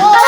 Oh!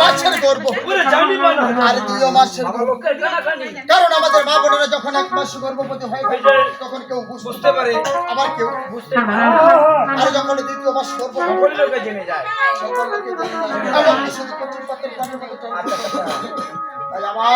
মাসের গর্ব। আর দুই মাসের গর্ব। কারণ আমাদের মা বোনেরা যখন এক মাস গর্ভবতী হয়ে তখন কেউ বুঝতে পারে আবার কেউ বুঝতে পারে। আর যখন দ্বিতীয় মাস সকল লোকে জেনে যায়। সকল লোকে বলে তো তাই আমার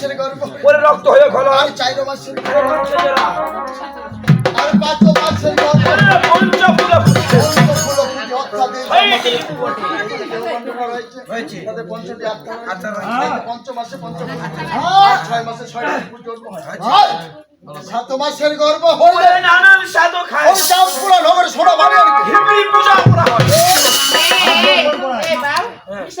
মাসের গর্ভ ওরে রক্ত হয়ে খোলা আর চার মাসের আর পাঁচ মাসের গর্ভ ওরে পঞ্চফুলে ফুটছে। হয়। সাত মাসের গর্ভ হলে ওরে নানান সাধু খায়। চাঁদপুরা নগরে সোনা আর পূজা করা হয়।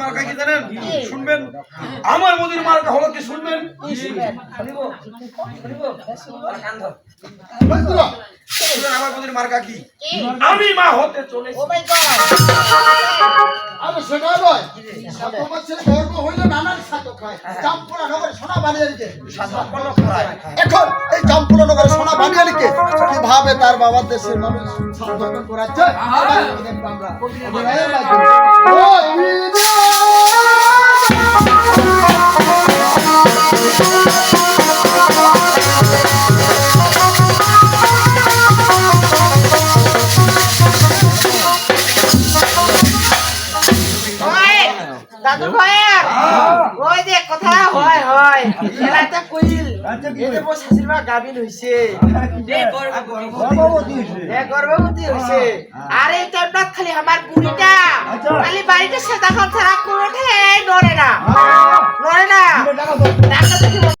মানে শুনবেন? আমার বদির মার্কা হলো কি শুনবেন? আমার বদির মার্কা কি? আমি মা হতে চলেছি। আমি সেটা নয়। হইলে নানান নগরে সোনা খায় এখন এই চাঁদপুরা নগরে সোনা বানিয়ালিকে কীভাবে তার বাবার দেশের মানুষ করাচ্ছে? আমরা। দাদু ভাইয়ের ওই যে কথা হয় হয়। এলাতে কইল। এতে বো শাশুড়ি মা গাভিন হইছে। এ গর্ভবতী। হইছে? আর এই টাইমটা খালি আমার বুড়িটা। খালি বাড়িতে সেটা ছাড়া কোনোঠে নড়ে না। নড়ে না।